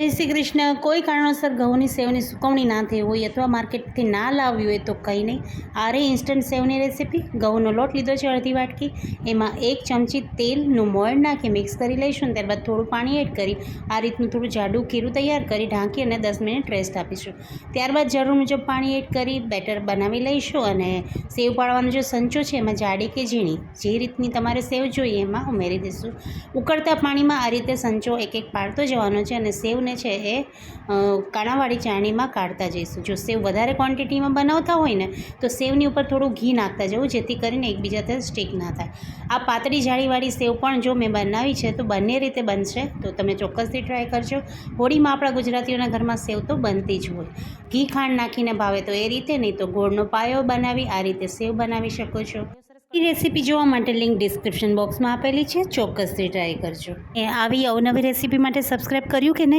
જય શ્રી કૃષ્ણ. કોઈ કારણોસર ઘઉંની સેવની સુકવણી ના થઈ હોય અથવા માર્કેટથી ના લાવવી હોય તો કંઈ નહીં. આરે ઇન્સ્ટન્ટ સેવની રેસીપી ઘઉંનો લોટ લીધો છે અડધી વાટકી. એમાં એક ચમચી તેલનું મોણ નાખી મિક્સ કરી લઈશું. ત્યારબાદ થોડું પાણી એડ કરી, આ રીતનું થોડું જાડું ખીરું તૈયાર કરી ઢાંકી અને દસ મિનિટ રેસ્ટ આપીશું. ત્યારબાદ જરૂર મુજબ પાણી એડ કરી બેટર બનાવી લઈશું અને સેવ પાડવાનો જે સંચો છે એમાં જાડી કે ઝીણી, જે રીતની તમારે સેવ જોઈએ એમાં ઉમેરી દઈશું. ઉકળતા પાણીમાં આ રીતે સંચો એક એક પાડતો જવાનો છે અને સેવને છે એ કાણાવાળી ચાણીમાં કાઢતા જઈશું. જો સેવ વધારે ક્વોન્ટિટીમાં બનાવતા હોય ને, તો સેવની ઉપર થોડું ઘી નાખતા જવું, જેથી કરીને એકબીજા સાથે સ્ટીક ના થાય. આ પાતળી જાળીવાળી સેવ પણ જો મેં બનાવી છે, તો બંને રીતે બનશે. તો તમે ચોક્કસથી ટ્રાય કરજો. હોળીમાં આપણા ગુજરાતીઓના ઘરમાં સેવ તો બનતી જ હોય. ઘી ખાંડ નાખીને ભાવે તો એ રીતે, નહીં તો ગોળનો પાયો બનાવી, આ રીતે સેવ બનાવી શકો છો. એ રેસીપી જોવા માટે લિંક ડિસ્ક્રિપ્શન બોક્સમાં આપેલી છે. ચોક્કસથી ટ્રાય કરજો. એ આવી અવનવી રેસીપી માટે સબસ્ક્રાઈબ કર્યું કે નહીં?